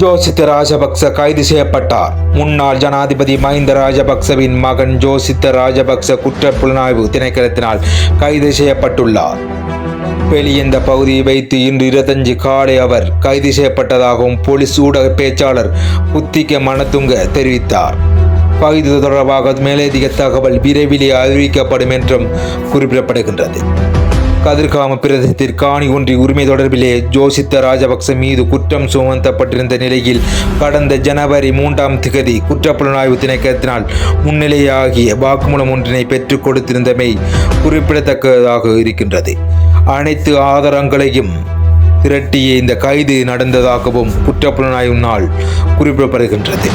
ஜோசித்த ராஜபக்ச கைது செய்யப்பட்டார். முன்னாள் ஜனாதிபதி மஹிந்த ராஜபக்சவின் மகன் ஜோசித்த ராஜபக்ச குற்றப்புலனாய்வு திணைக்களத்தினால் கைது செய்யப்பட்டுள்ளார். வெளியந்த பகுதியை வைத்து இன்று இருபத்தஞ்சு காலை அவர் கைது செய்யப்பட்டதாகவும் போலீஸ் ஊடக பேச்சாளர் புத்திக மனதுங்க தெரிவித்தார். கைது தொடர்பாக மேலதிக தகவல் விரைவிலே அறிவிக்கப்படும் என்றும் குறிப்பிடப்படுகின்றது. கதிர்காம பிரதேசத்தில் காணி ஒன்றி உரிமை தொடர்பிலே ஜோசித்த ராஜபக்ச மீது குற்றம் சுமத்தப்பட்டிருந்த நிலையில் கடந்த ஜனவரி மூன்றாம் திகதி குற்றப்புலனாய்வு திணைக்கத்தினால் முன்னிலையாகிய வாக்குமூலம் ஒன்றினை பெற்றுக் கொடுத்திருந்தமை குறிப்பிடத்தக்கதாக இருக்கின்றது. அனைத்து ஆதாரங்களையும் திரட்டிய இந்த கைது நடந்ததாகவும் குற்றப்புலனாய்வு நாள் குறிப்பிடப்படுகின்றது.